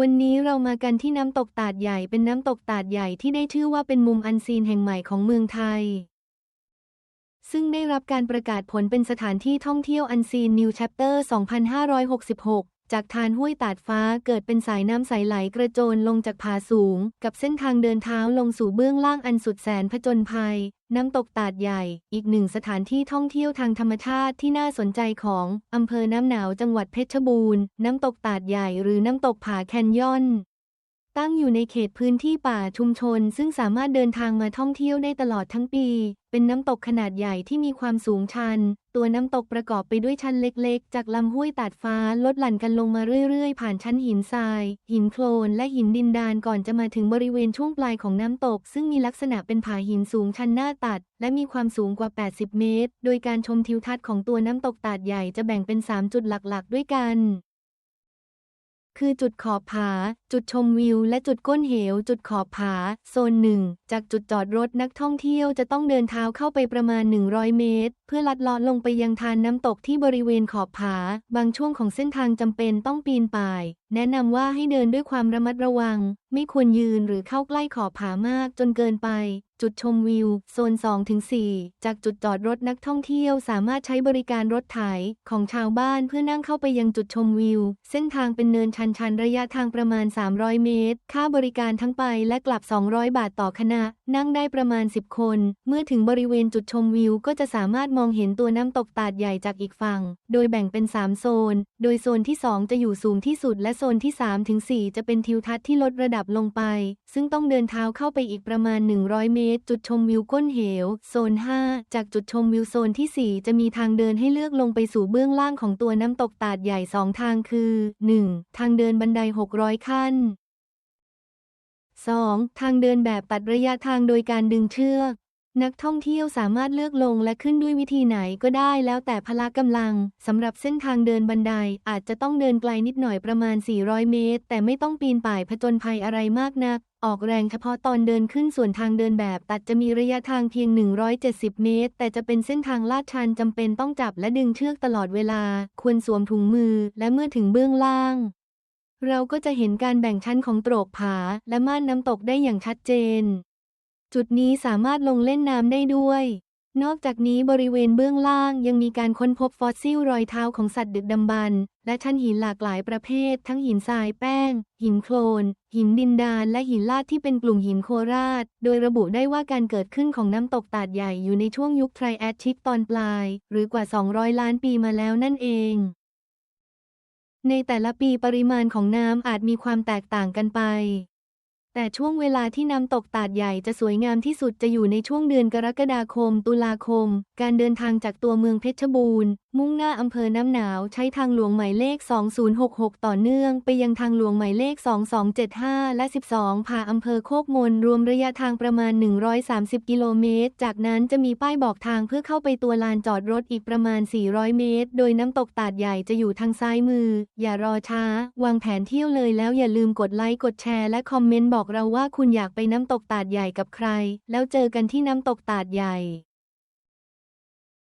วันนี้เรามากันที่น้ำตกตาดใหญ่เป็นน้ำตกตาดใหญ่ที่ได้ชื่อว่าเป็นมุมอันซีนแห่งใหม่ของเมืองไทย ซึ่งได้รับการประกาศผลเป็นสถานที่ท่องเที่ยวอันซีนนิวแชปเตอร์ 2566 จากทานห้วยตาดฟ้าเกิดเป็นสายน้ำใสไหลกระโจนลงจากผาสูง กับเส้นทางเดินเท้าลงสู่เบื้องล่างอันสุดแสนผจญภัย น้ำตกตาดใหญ่ อีกหนึ่งสถานที่ท่องเที่ยวทางธรรมชาติที่น่าสนใจของอำเภอน้ำหนาวจังหวัดเพชรบูรณ์ น้ำตกตาดใหญ่หรือน้ำตกผาแคนยอน ตั้งอยู่ในเขตพื้นที่ป่าชุมชน ซึ่งสามารถเดินทางมาท่องเที่ยวได้ตลอดทั้งปี เป็นน้ำตกขนาดใหญ่ที่มีความสูงชัน ตัวน้ำตกประกอบไปด้วยชั้นเล็กๆ จากลำห้วยตาดฟ้าลดหลั่นกันลงมาเรื่อยๆ ผ่านชั้นหินทราย หินโคลน และหินดินดานก่อนจะมาถึงบริเวณช่วงปลายของน้ำตก ซึ่งมีลักษณะเป็นผาหินสูงชันหน้าตัด และมีความสูงกว่า 80 เมตร โดยการชมทิวทัศน์ของตัวน้ำตกตาดใหญ่จะแบ่งเป็น 3 จุดหลักๆ ด้วยกันคือจุดขอบผา จุดชมวิว และจุดก้นเหว จุดขอบผา โซนหนึ่ง จากจุดจอดรถนักท่องเที่ยวจะต้องเดินเท้าเข้าไปประมาณ 100 เมตร เพื่อลัดเลาะลงไปยังทานน้ำตกที่บริเวณขอบผา บางช่วงของเส้นทางจำเป็นต้องปีนป่าย แนะนำว่าให้เดินด้วยความระมัดระวัง ไม่ควรยืนหรือเข้าใกล้ขอบผามากจนเกินไปจุดชมวิว โซน 2-4 จากจุดจอดรถนักท่องเที่ยวสามารถใช้บริการรถไถของชาวบ้านเพื่อนั่งเข้าไปยังจุดชมวิว เส้นทางเป็นเนินชันๆ ระยะทางประมาณ300 เมตร ค่าบริการทั้งไปและกลับ 200 บาทต่อคณะ นั่งได้ประมาณ 10 คน เมื่อถึงบริเวณจุดชมวิว ก็จะสามารถมองเห็นตัวน้ำตกตาดใหญ่จากอีกฝั่ง โดยแบ่งเป็น 3 โซน โดยโซนที่ 2 จะอยู่สูงที่สุด และโซนที่3-4จะเป็นทิวทัศน์ที่ลดระดับลงไป ซึ่งต้องเดินเท้าเข้าไปอีกประมาณ 100 เมตร จุดชมวิวก้นเหว โซน 5 จากจุดชมวิวโซนที่ 4 จะมีทางเดินให้เลือกลงไปสู่เบื้องล่างของตัวน้ำตกตาดใหญ่ 2 ทางคือ 1. ทางเดินบันได 600 ขั้น 2. ทางเดินแบบตัดระยะทางโดยการดึงเชือก นักท่องเที่ยวสามารถเลือกลงและขึ้นด้วยวิธีไหนก็ได้แล้วแต่พละกำลัง สำหรับเส้นทางเดินบันไดอาจจะต้องเดินไกลนิดหน่อยประมาณ 400 เมตร แต่ไม่ต้องปีนป่ายผจญภัยอะไรมากนัก ออกแรงเฉพาะตอนเดินขึ้นส่วนทางเดินแบบตัดจะมีระยะทางเพียง 170 เมตร แต่จะเป็นเส้นทางลาดชันจำเป็นต้องจับและดึงเชือกตลอดเวลา ควรสวมถุงมือ และเมื่อถึงเบื้องล่าง เราก็จะเห็นการแบ่งชั้นของโตรกผาและม่านน้ำตกได้อย่างชัดเจน จุดนี้สามารถลงเล่นน้ำได้ด้วย นอกจากนี้บริเวณเบื้องล่างยังมีการค้นพบฟอสซิลรอยเท้าของสัตว์ดึกดำบรรพ์และชั้นหินหลากหลายประเภท ทั้งหินทรายแป้ง หินโคลน หินดินดาน และหินลาดที่เป็นกลุ่มหินโคราช โดยระบุได้ว่าการเกิดขึ้นของน้ำตกตาดใหญ่อยู่ในช่วงยุคไทรแอสชิกตอนปลาย หรือกว่า 200 ล้านปีมาแล้วนั่นเอง ในแต่ละปีปริมาณของน้ำอาจมีความแตกต่างกันไป แต่ช่วงเวลาที่น้ำตกตาดใหญ่จะสวยงามที่สุดจะอยู่ในช่วงเดือนกรกฎาคม ตุลาคม การเดินทางจากตัวเมืองเพชรบูรณ์ มุ่งหน้าอำเภอน้ำหนาวใช้ทางหลวงหมายเลข 2066 ต่อเนื่องไปยังทางหลวงหมายเลข 2275 และ 12 ผ่าอำเภอโคกมนรวมระยะทางประมาณ 130 กิโลเมตร จากนั้นจะมีป้ายบอกทางเพื่อเข้าไปตัวลานจอดรถอีกประมาณ 400 เมตร โดยน้ำตกตาดใหญ่จะอยู่ทางซ้ายมือ อย่ารอช้า วางแผนเที่ยวเลยแล้วอย่าลืมกดไลค์กดแชร์และคอมเมนต์บอกเราว่าคุณอยากไปน้ำตกตาดใหญ่กับใคร แล้วเจอกันที่น้ำตกตาดใหญ่